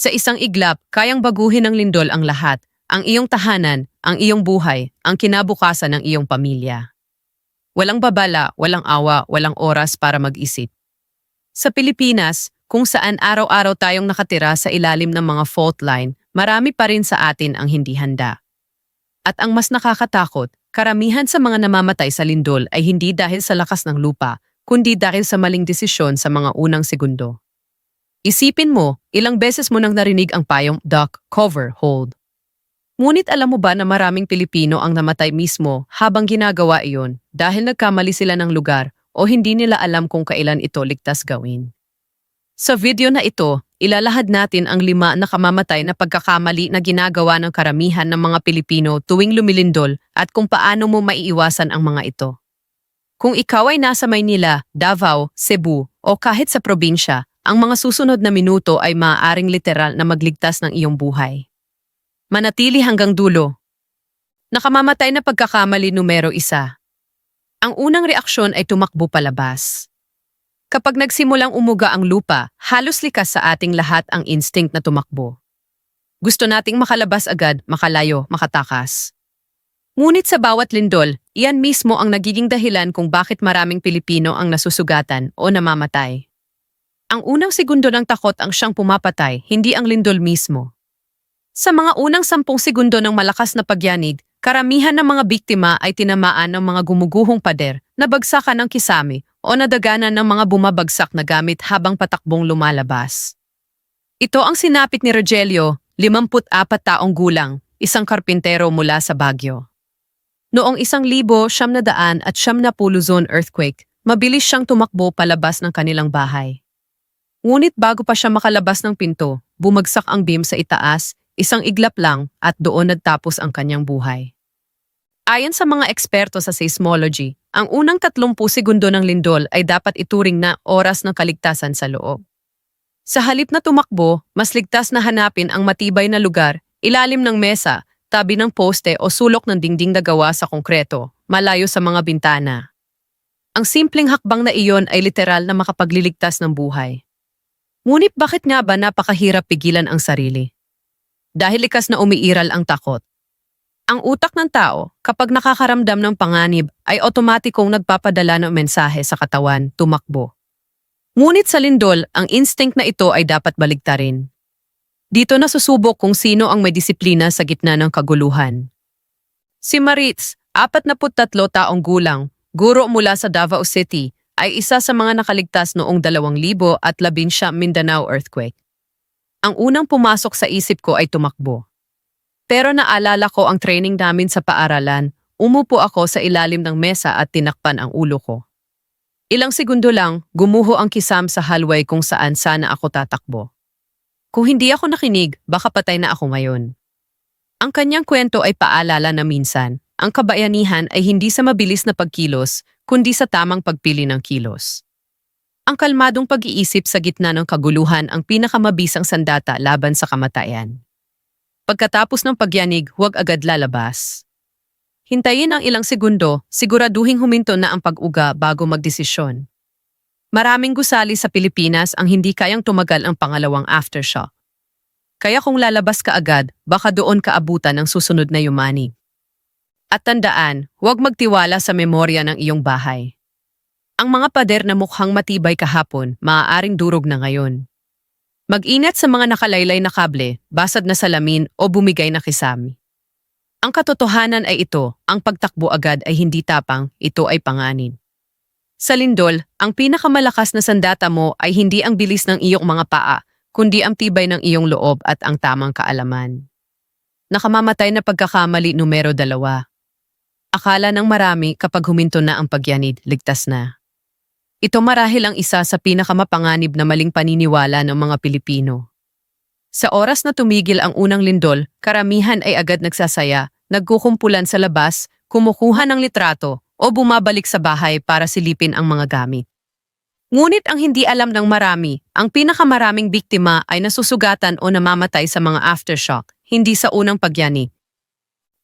Sa isang iglap, kayang baguhin ng lindol ang lahat, ang iyong tahanan, ang iyong buhay, ang kinabukasan ng iyong pamilya. Walang babala, walang awa, walang oras para mag-isip. Sa Pilipinas, kung saan araw-araw tayong nakatira sa ilalim ng mga fault line, marami pa rin sa atin ang hindi handa. At ang mas nakakatakot, karamihan sa mga namamatay sa lindol ay hindi dahil sa lakas ng lupa, kundi dahil sa maling desisyon sa mga unang segundo. Isipin mo, ilang beses mo nang narinig ang payong duck, cover, hold. Ngunit alam mo ba na maraming Pilipino ang namatay mismo habang ginagawa iyon dahil nagkamali sila ng lugar o hindi nila alam kung kailan ito ligtas gawin. Sa video na ito, ilalahad natin ang lima na kamamatay na pagkakamali na ginagawa ng karamihan ng mga Pilipino tuwing lumilindol at kung paano mo maiiwasan ang mga ito. Kung ikaw ay nasa Maynila, Davao, Cebu o kahit sa probinsya, ang mga susunod na minuto ay maaaring literal na magligtas ng iyong buhay. Manatili hanggang dulo. Nakamamatay na pagkakamali numero isa. Ang unang reaksyon ay tumakbo palabas. Kapag nagsimulang umuga ang lupa, halos likas sa ating lahat ang instinct na tumakbo. Gusto nating makalabas agad, makalayo, makatakas. Ngunit sa bawat lindol, iyan mismo ang nagiging dahilan kung bakit maraming Pilipino ang nasusugatan o namamatay. Ang unang segundo ng takot ang siyang pumapatay, hindi ang lindol mismo. Sa mga unang sampung segundo ng malakas na pagyanig, karamihan ng mga biktima ay tinamaan ng mga gumuguhong pader, nabagsakan ng kisame, o nadaganan ng mga bumabagsak na gamit habang patakbong lumalabas. Ito ang sinapit ni Rogelio, 54 taong gulang, isang karpintero mula sa Baguio. Noong isang libo, siyam na daan at siyam na pulo zone earthquake, mabilis siyang tumakbo palabas ng kanilang bahay. Ngunit bago pa siya makalabas ng pinto, bumagsak ang beam sa itaas, isang iglap lang at doon nagtapos ang kanyang buhay. Ayon sa mga eksperto sa seismology, ang unang 30 segundo ng lindol ay dapat ituring na oras ng kaligtasan sa loob. Sa halip na tumakbo, mas ligtas na hanapin ang matibay na lugar, ilalim ng mesa, tabi ng poste o sulok ng dingding na gawa sa konkreto, malayo sa mga bintana. Ang simpleng hakbang na iyon ay literal na makapagliligtas ng buhay. Ngunit bakit nga ba napakahirap pigilan ang sarili? Dahil likas na umiiral ang takot. Ang utak ng tao, kapag nakakaramdam ng panganib, ay otomatikong nagpapadala ng mensahe sa katawan, tumakbo. Ngunit sa lindol, ang instinct na ito ay dapat baligtarin. Dito nasusubok kung sino ang may disiplina sa gitna ng kaguluhan. Si Maritz, 43 taong gulang, guro mula sa Davao City, ay isa sa mga nakaligtas noong 2011 Mindanao earthquake. Ang unang pumasok sa isip ko ay tumakbo. Pero naalala ko ang training namin sa paaralan, umupo ako sa ilalim ng mesa at tinakpan ang ulo ko. Ilang segundo lang, gumuho ang kisam sa hallway kung saan sana ako tatakbo. Kung hindi ako nakinig, baka patay na ako ngayon. Ang kanyang kwento ay paalala na minsan, ang kabayanihan ay hindi sa mabilis na pagkilos, kundi sa tamang pagpili ng kilos. Ang kalmadong pag-iisip sa gitna ng kaguluhan ang pinakamabisang sandata laban sa kamatayan. Pagkatapos ng pagyanig, huwag agad lalabas. Hintayin ang ilang segundo, siguraduhing huminto na ang pag-uga bago magdesisyon. Maraming gusali sa Pilipinas ang hindi kayang tumagal ang pangalawang aftershock. Kaya kung lalabas ka agad, baka doon ka abutan ng susunod na yumanig. At tandaan, huwag magtiwala sa memorya ng iyong bahay. Ang mga pader na mukhang matibay kahapon, maaaring durog na ngayon. Mag-ingat sa mga nakalaylay na kable, basad na salamin o bumigay na kisami. Ang katotohanan ay ito, ang pagtakbo agad ay hindi tapang, ito ay panganin. Sa lindol, ang pinakamalakas na sandata mo ay hindi ang bilis ng iyong mga paa, kundi ang tibay ng iyong loob at ang tamang kaalaman. Nakamamatay na pagkakamali numero dalawa. Akala ng marami kapag huminto na ang pagyanid, ligtas na. Ito marahil ang isa sa pinakamapanganib na maling paniniwala ng mga Pilipino. Sa oras na tumigil ang unang lindol, karamihan ay agad nagsasaya, nagkukumpulan sa labas, kumukuha ng litrato, o bumabalik sa bahay para silipin ang mga gamit. Ngunit ang hindi alam ng marami, ang pinakamaraming biktima ay nasusugatan o namamatay sa mga aftershock, hindi sa unang pagyanig.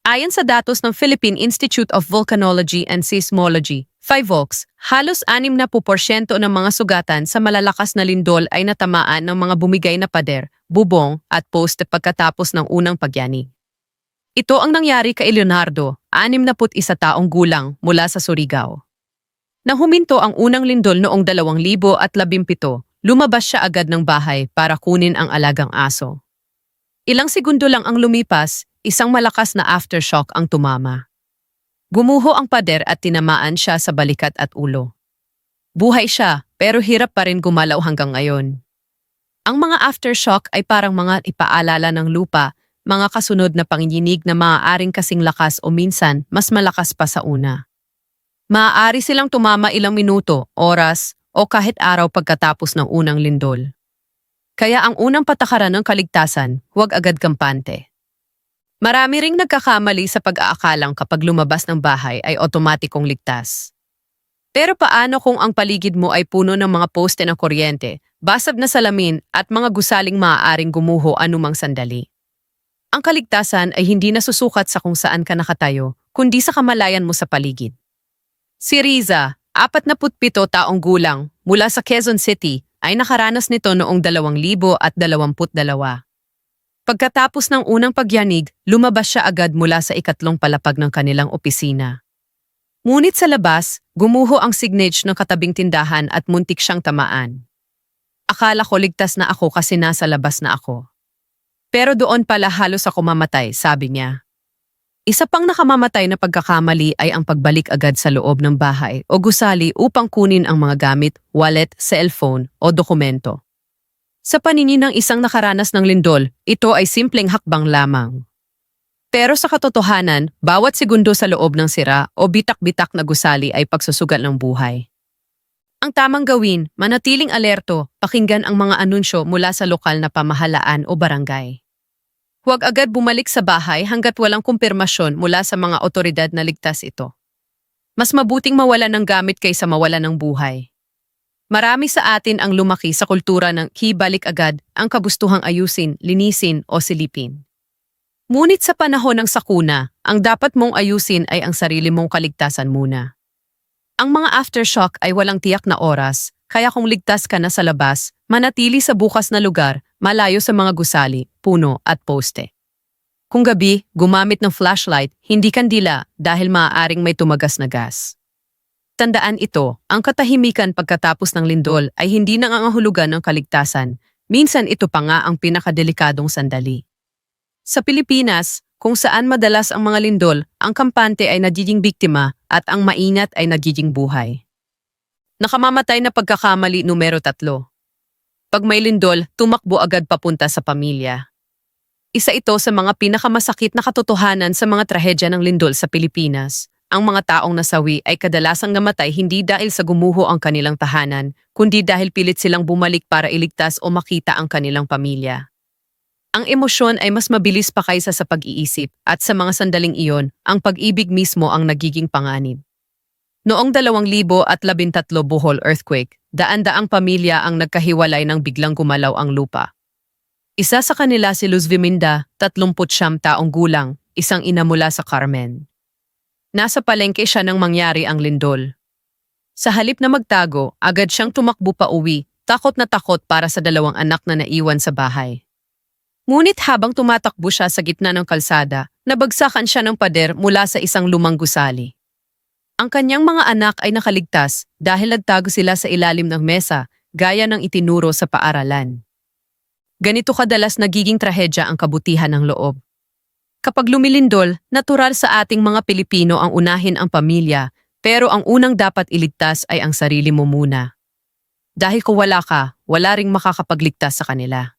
Ayon sa datos ng Philippine Institute of Volcanology and Seismology, Five Oaks, halos 60% ng mga sugatan sa malalakas na lindol ay natamaan ng mga bumigay na pader, bubong at poste pagkatapos ng unang pagyanig. Ito ang nangyari kay Leonardo, 61 taong gulang mula sa Surigao. Nang huminto ang unang lindol noong 2017, lumabas siya agad ng bahay para kunin ang alagang aso. Ilang segundo lang ang lumipas, isang malakas na aftershock ang tumama. Gumuho ang pader at tinamaan siya sa balikat at ulo. Buhay siya, pero hirap pa rin gumalaw hanggang ngayon. Ang mga aftershock ay parang mga ipaalala ng lupa, mga kasunod na panginginig na maaaring kasing lakas o minsan mas malakas pa sa una. Maaari silang tumama ilang minuto, oras, o kahit araw pagkatapos ng unang lindol. Kaya ang unang patakaran ng kaligtasan, huwag agad kampante. Marami ring nagkakamali sa pag-aakalang kapag lumabas ng bahay ay otomatikong ligtas. Pero paano kung ang paligid mo ay puno ng mga poste ng kuryente, basag na salamin at mga gusaling maaaring gumuho anumang sandali? Ang kaligtasan ay hindi nasusukat sa kung saan ka nakatayo, kundi sa kamalayan mo sa paligid. Si Riza, 47 taong gulang, mula sa Quezon City, ay nakaranas nito noong 2022. Pagkatapos ng unang pagyanig, lumabas siya agad mula sa ikatlong palapag ng kanilang opisina. Ngunit sa labas, gumuho ang signage ng katabing tindahan at muntik siyang tamaan. Akala ko ligtas na ako kasi nasa labas na ako. Pero doon pala halos ako mamatay, sabi niya. Isa pang nakamamatay na pagkakamali ay ang pagbalik agad sa loob ng bahay o gusali upang kunin ang mga gamit, wallet, cellphone o dokumento. Sa paningin ng isang nakaranas ng lindol, ito ay simpleng hakbang lamang. Pero sa katotohanan, bawat segundo sa loob ng sira o bitak-bitak na gusali ay pagsusugal ng buhay. Ang tamang gawin, manatiling alerto, pakinggan ang mga anunsyo mula sa lokal na pamahalaan o barangay. Huwag agad bumalik sa bahay hanggat walang kumpirmasyon mula sa mga otoridad na ligtas ito. Mas mabuting mawala ng gamit kaysa mawala ng buhay. Marami sa atin ang lumaki sa kultura ng hibalik agad ang kagustuhang ayusin, linisin o silipin. Ngunit sa panahon ng sakuna, ang dapat mong ayusin ay ang sarili mong kaligtasan muna. Ang mga aftershock ay walang tiyak na oras, kaya kung ligtas ka na sa labas, manatili sa bukas na lugar, malayo sa mga gusali, puno at poste. Kung gabi, gumamit ng flashlight, hindi kandila dahil maaaring may tumagas na gas. Tandaan ito, ang katahimikan pagkatapos ng lindol ay hindi nangangahulugan ng kaligtasan. Minsan ito pa nga ang pinakadelikadong sandali. Sa Pilipinas, kung saan madalas ang mga lindol, ang kampante ay nagiging biktima at ang mainat ay nagiging buhay. Nakamamatay na pagkakamali numero tatlo. Pag may lindol, tumakbo agad papunta sa pamilya. Isa ito sa mga pinakamasakit na katotohanan sa mga trahedya ng lindol sa Pilipinas ang mga taong nasawi ay kadalasang namatay hindi dahil sa gumuho ang kanilang tahanan, kundi dahil pilit silang bumalik para iligtas o makita ang kanilang pamilya. Ang emosyon ay mas mabilis pa kaysa sa pag-iisip at sa mga sandaling iyon, ang pag-ibig mismo ang nagiging panganib. Noong 2013 Bohol earthquake, daan-daang pamilya ang nagkahiwalay nang biglang gumalaw ang lupa. Isa sa kanila si Luz Viminda, 30 taong gulang, isang ina mula sa Carmen. Nasa palengke siya nang mangyari ang lindol. Sa halip na magtago, agad siyang tumakbo pa uwi, takot na takot para sa dalawang anak na naiwan sa bahay. Ngunit habang tumatakbo siya sa gitna ng kalsada, nabagsakan siya ng pader mula sa isang lumang gusali. Ang kanyang mga anak ay nakaligtas dahil nagtago sila sa ilalim ng mesa, gaya ng itinuro sa paaralan. Ganito kadalas nagiging trahedya ang kabutihan ng loob. Kapag lumilindol, natural sa ating mga Pilipino ang unahin ang pamilya, pero ang unang dapat iligtas ay ang sarili mo muna. Dahil kung wala ka, wala ring makakapagligtas sa kanila.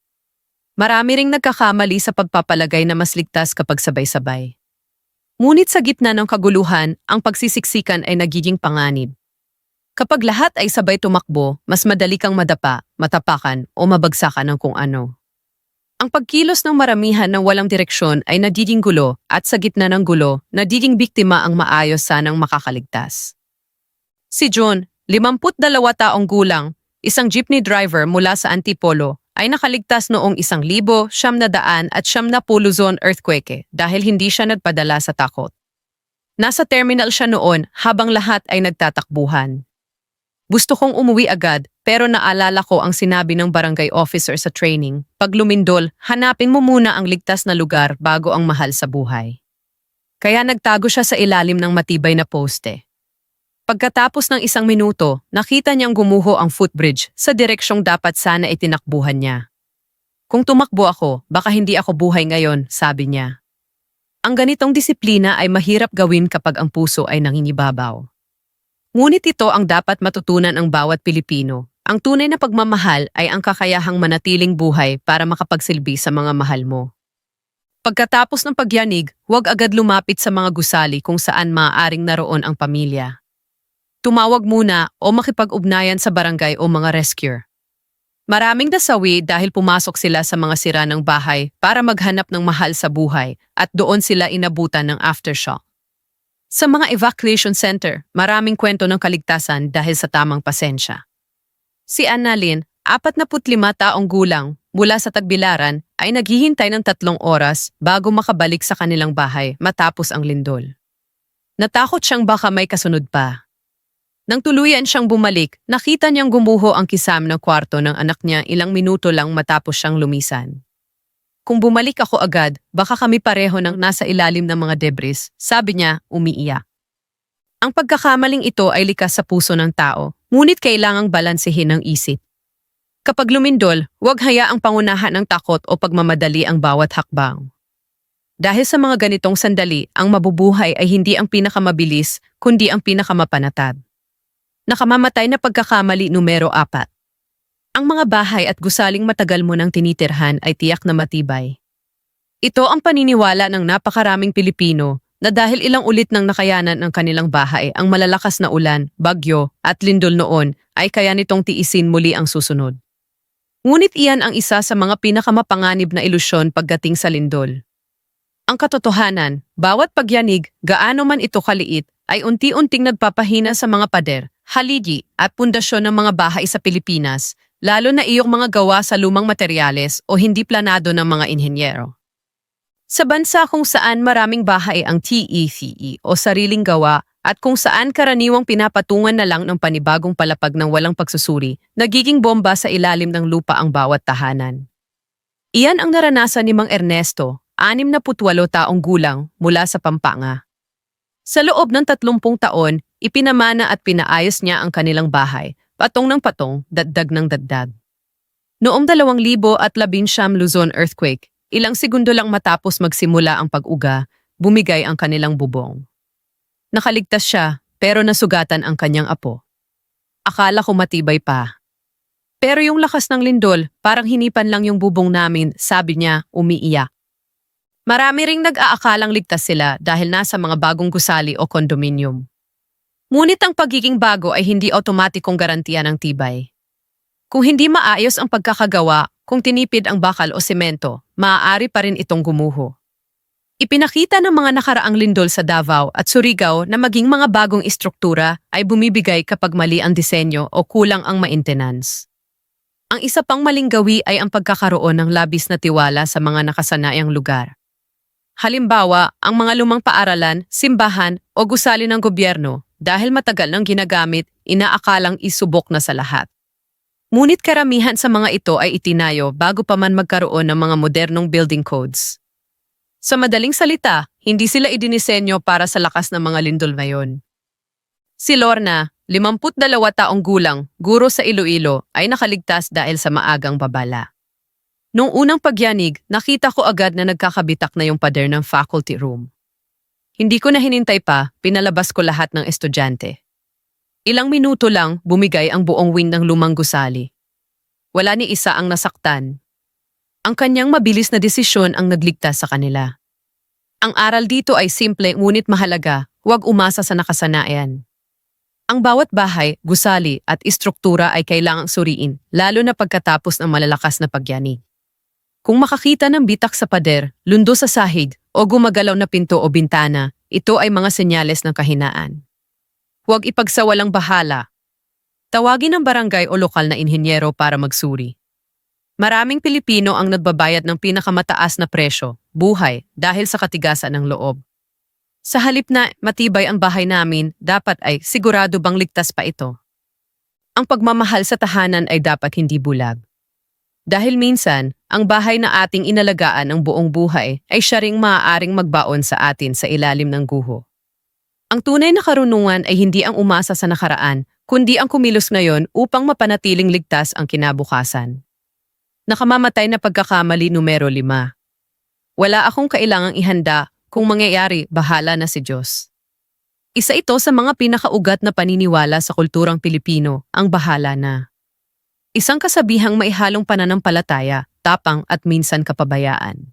Marami ring nagkakamali sa pagpapalagay na mas ligtas kapag sabay-sabay. Ngunit sa gitna ng kaguluhan, ang pagsisiksikan ay nagiging panganib. Kapag lahat ay sabay tumakbo, mas madali kang madapa, matapakan o mabagsakan ng kung ano. Ang pagkilos ng maramihan ng walang direksyon ay nagiging gulo at sa gitna ng gulo, nagiging biktima ang maayos sanang makakaligtas. Si John, 52 taong gulang, isang jeepney driver mula sa Antipolo, ay nakaligtas noong isang libo, siyam na daan at siyam na puluzon earthquake dahil hindi siya nagpadala sa takot. Nasa terminal siya noon habang lahat ay nagtatakbuhan. Gusto kong umuwi agad pero naalala ko ang sinabi ng barangay officer sa training. Pag lumindol, hanapin mo muna ang ligtas na lugar bago ang mahal sa buhay. Kaya nagtago siya sa ilalim ng matibay na poste. Pagkatapos ng isang minuto, nakita niyang gumuho ang footbridge sa direksyong dapat sana itinakbuhan niya. Kung tumakbo ako, baka hindi ako buhay ngayon, sabi niya. Ang ganitong disiplina ay mahirap gawin kapag ang puso ay nangingibabaw. Ngunit ito ang dapat matutunan ang bawat Pilipino. Ang tunay na pagmamahal ay ang kakayahang manatiling buhay para makapagsilbi sa mga mahal mo. Pagkatapos ng pagyanig, huwag agad lumapit sa mga gusali kung saan maaaring naroon ang pamilya. Tumawag muna o makipag-ugnayan sa barangay o mga rescuer. Maraming nasawi dahil pumasok sila sa mga sira ng bahay para maghanap ng mahal sa buhay at doon sila inabutan ng aftershock. Sa mga evacuation center, maraming kwento ng kaligtasan dahil sa tamang pasensya. Si Annalyn, 45 taong gulang, mula sa Tagbilaran, ay naghihintay ng tatlong oras bago makabalik sa kanilang bahay matapos ang lindol. Natakot siyang baka may kasunod pa. Nang tuluyan siyang bumalik, nakita niyang gumuho ang kisam ng kwarto ng anak niya ilang minuto lang matapos siyang lumisan. Kung bumalik ako agad, baka kami pareho ng nasa ilalim ng mga debris, sabi niya, umiiyak. Ang pagkakamaling ito ay likas sa puso ng tao, ngunit kailangang balansehin ng isip. Kapag lumindol, huwag hayaang pangunahan ng takot o pagmamadali ang bawat hakbang. Dahil sa mga ganitong sandali, ang mabubuhay ay hindi ang pinakamabilis, kundi ang pinakamapanatag. Nakamamatay na pagkakamali numero apat. Ang mga bahay at gusaling matagal mo nang tinitirhan ay tiyak na matibay. Ito ang paniniwala ng napakaraming Pilipino na dahil ilang ulit nang nakayanan ng kanilang bahay ang malalakas na ulan, bagyo at lindol noon ay kaya nitong tiisin muli ang susunod. Ngunit iyan ang isa sa mga pinakamapanganib na ilusyon pagdating sa lindol. Ang katotohanan, bawat pagyanig, gaano man ito kaliit, ay unti-unting nagpapahina sa mga pader, haligi at pundasyon ng mga bahay sa Pilipinas, lalo na iyong mga gawa sa lumang materyales o hindi planado ng mga inhenyero. Sa bansa kung saan maraming bahay ang TECE o sariling gawa at kung saan karaniwang pinapatungan na lang ng panibagong palapag ng walang pagsusuri, nagiging bomba sa ilalim ng lupa ang bawat tahanan. Iyan ang naranasan ni Mang Ernesto, 68 taong gulang mula sa Pampanga. Sa loob ng 30 taon, ipinamana at pinaayos niya ang kanilang bahay, patong ng patong, daddag ng daddag. Noong 2019 Luzon earthquake, ilang segundo lang matapos magsimula ang pag-uga, bumigay ang kanilang bubong. Nakaligtas siya, pero nasugatan ang kanyang apo. Akala ko matibay pa. Pero yung lakas ng lindol, parang hinipan lang yung bubong namin, sabi niya, umiiyak. Marami ring nag-aakalang ligtas sila dahil nasa mga bagong gusali o kondominium. Ngunit ang pagiging bago ay hindi otomatikong garantiya ng tibay. Kung hindi maayos ang pagkakagawa, kung tinipid ang bakal o semento, maaari pa rin itong gumuho. Ipinakita ng mga nakaraang lindol sa Davao at Surigao na maging mga bagong istruktura ay bumibigay kapag mali ang disenyo o kulang ang maintenance. Ang isa pang maling gawi ay ang pagkakaroon ng labis na tiwala sa mga nakasanayang lugar. Halimbawa, ang mga lumang paaralan, simbahan o gusali ng gobyerno dahil matagal nang ginagamit, inaakalang isubok na sa lahat. Ngunit karamihan sa mga ito ay itinayo bago pa man magkaroon ng mga modernong building codes. Sa madaling salita, hindi sila idinisenyo para sa lakas ng mga lindol ngayon. Si Lorna, 52 taong gulang, guro sa Iloilo, ay nakaligtas dahil sa maagang babala. Noong unang pagyanig, nakita ko agad na nagkakabitak na yung pader ng faculty room. Hindi ko na hinintay pa, pinalabas ko lahat ng estudyante. Ilang minuto lang, bumigay ang buong wing ng lumang gusali. Wala ni isa ang nasaktan. Ang kanyang mabilis na desisyon ang nagligtas sa kanila. Ang aral dito ay simple ngunit mahalaga, huwag umasa sa nakasanayan. Ang bawat bahay, gusali at istruktura ay kailangang suriin, lalo na pagkatapos ng malalakas na pagyanig. Kung makakita ng bitak sa pader, lundo sa sahig, o gumagalaw na pinto o bintana, ito ay mga senyales ng kahinaan. Huwag ipagsawalang bahala. Tawagin ang barangay o lokal na inhenyero para magsuri. Maraming Pilipino ang nagbabayad ng pinakamataas na presyo, buhay, dahil sa katigasan ng loob. Sa halip na matibay ang bahay namin, dapat ay sigurado bang ligtas pa ito. Ang pagmamahal sa tahanan ay dapat hindi bulag. Dahil minsan, ang bahay na ating inalagaan ng buong buhay ay siya ring maaaring magbaon sa atin sa ilalim ng guho. Ang tunay na karunungan ay hindi ang umasa sa nakaraan, kundi ang kumilos ngayon upang mapanatiling ligtas ang kinabukasan. Nakamamatay na pagkakamali numero lima. Wala akong kailangang ihanda kung mangyayari, bahala na si Diyos. Isa ito sa mga pinakaugat na paniniwala sa kulturang Pilipino, ang bahala na. Isang kasabihang maihalong pananampalataya, tapang at minsan kapabayaan.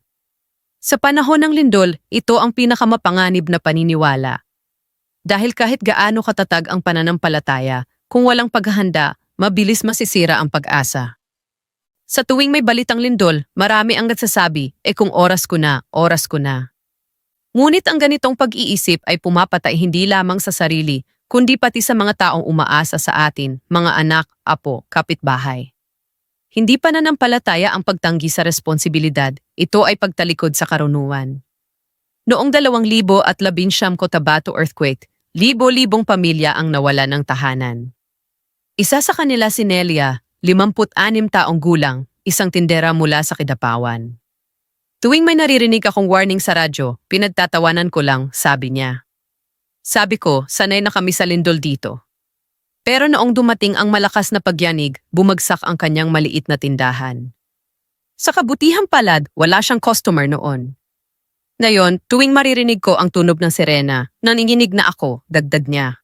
Sa panahon ng lindol, ito ang pinakamapanganib na paniniwala. Dahil kahit gaano katatag ang pananampalataya, kung walang paghahanda, mabilis masisira ang pag-asa. Sa tuwing may balitang lindol, marami ang nagsasabi, eh kung oras ko na, oras ko na. Ngunit ang ganitong pag-iisip ay pumapatay hindi lamang sa sarili, kundi pati sa mga taong umaasa sa atin, mga anak, apo, kapitbahay. Hindi pananampalataya ang pagtanggi sa responsibilidad, ito ay pagtalikod sa karunungan. Noong 2019 Cotabato earthquake, libo-libong pamilya ang nawala ng tahanan. Isa sa kanila si Nelia, 56 taong gulang, isang tindera mula sa Kidapawan. Tuwing may naririnig akong warning sa radyo, pinagtatawanan ko lang, sabi niya. Sabi ko, sanay na kami sa lindol dito. Pero noong dumating ang malakas na pagyanig, bumagsak ang kanyang maliit na tindahan. Sa kabutihang palad, wala siyang customer noon. Ngayon, tuwing maririnig ko ang tunog ng sirena, naninginig na ako, dagdag niya.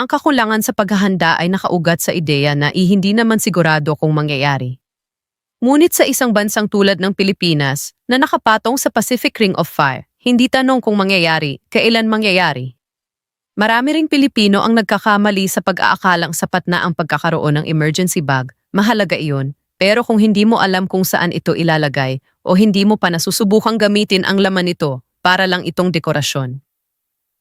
Ang kakulangan sa paghahanda ay nakaugat sa ideya na hindi naman sigurado kung mangyayari. Ngunit sa isang bansang tulad ng Pilipinas na nakapatong sa Pacific Ring of Fire, hindi tanong kung mangyayari, kailan mangyayari. Marami ring Pilipino ang nagkakamali sa pag-aakalang sapat na ang pagkakaroon ng emergency bag, mahalaga iyon, pero kung hindi mo alam kung saan ito ilalagay o hindi mo pa nasusubukang gamitin ang laman nito para lang itong dekorasyon,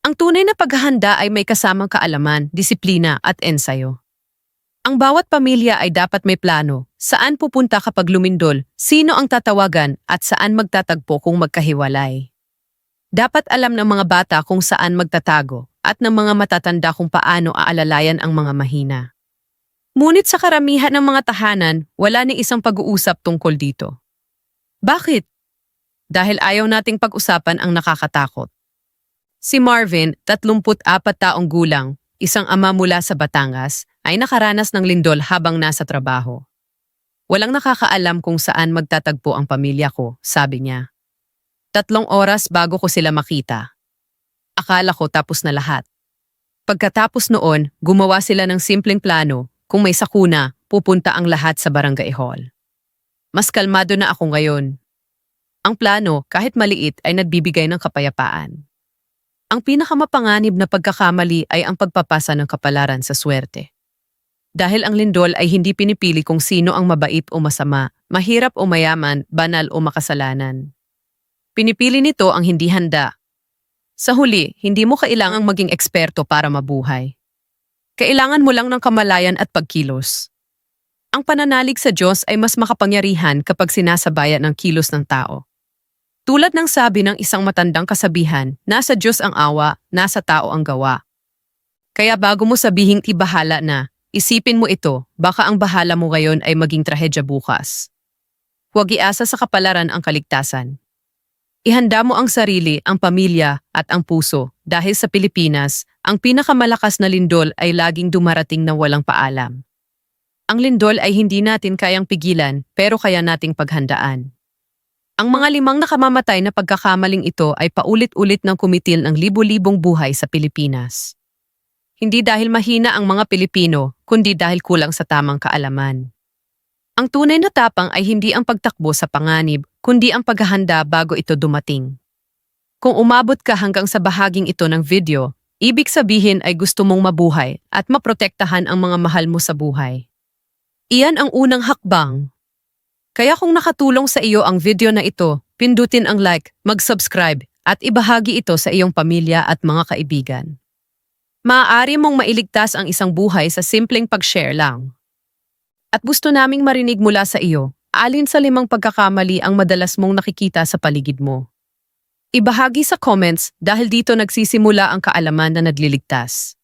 ang tunay na paghahanda ay may kasamang kaalaman, disiplina at ensayo. Ang bawat pamilya ay dapat may plano, saan pupunta kapag lumindol, sino ang tatawagan at saan magtatagpo kung magkahiwalay. Dapat alam ng mga bata kung saan magtatago at ng mga matatanda kung paano aalalayan ang mga mahina. Ngunit sa karamihan ng mga tahanan, wala ni isang pag-uusap tungkol dito. Bakit? Dahil ayaw nating pag-usapan ang nakakatakot. Si Marvin, 34 taong gulang, isang ama mula sa Batangas, ay nakaranas ng lindol habang nasa trabaho. Walang nakakaalam kung saan magtatagpo ang pamilya ko, sabi niya. Tatlong oras bago ko sila makita. Akala ko tapos na lahat. Pagkatapos noon, gumawa sila ng simpleng plano, kung may sakuna, pupunta ang lahat sa barangay hall. Mas kalmado na ako ngayon. Ang plano, kahit maliit, ay nagbibigay ng kapayapaan. Ang pinakamapanganib na pagkakamali ay ang pagpapasa ng kapalaran sa swerte. Dahil ang lindol ay hindi pinipili kung sino ang mabait o masama, mahirap o mayaman, banal o makasalanan. Pinipili nito ang hindi handa. Sa huli, hindi mo kailangang maging eksperto para mabuhay. Kailangan mo lang ng kamalayan at pagkilos. Ang pananalig sa Diyos ay mas makapangyarihan kapag sinasabayan ng kilos ng tao. Tulad ng sabi ng isang matandang kasabihan, nasa Diyos ang awa, nasa tao ang gawa. Kaya bago mo sabihing ibahala na, isipin mo ito, baka ang bahala mo ngayon ay maging trahedya bukas. Huwag iasa sa kapalaran ang kaligtasan. Ihanda mo ang sarili, ang pamilya, at ang puso dahil sa Pilipinas, ang pinakamalakas na lindol ay laging dumarating na walang paalam. Ang lindol ay hindi natin kayang pigilan pero kaya nating paghandaan. Ang mga limang nakamamatay na pagkakamaling ito ay paulit-ulit ng kumitil ng libo-libong buhay sa Pilipinas. Hindi dahil mahina ang mga Pilipino, kundi dahil kulang sa tamang kaalaman. Ang tunay na tapang ay hindi ang pagtakbo sa panganib, kundi ang paghahanda bago ito dumating. Kung umabot ka hanggang sa bahaging ito ng video, ibig sabihin ay gusto mong mabuhay at maprotektahan ang mga mahal mo sa buhay. Iyan ang unang hakbang kaya kung nakatulong sa iyo ang video na ito, pindutin ang like, mag-subscribe, at ibahagi ito sa iyong pamilya at mga kaibigan. Maaari mong mailigtas ang isang buhay sa simpleng pag-share lang. At gusto naming marinig mula sa iyo, alin sa limang pagkakamali ang madalas mong nakikita sa paligid mo. Ibahagi sa comments dahil dito nagsisimula ang kaalaman na nagliligtas.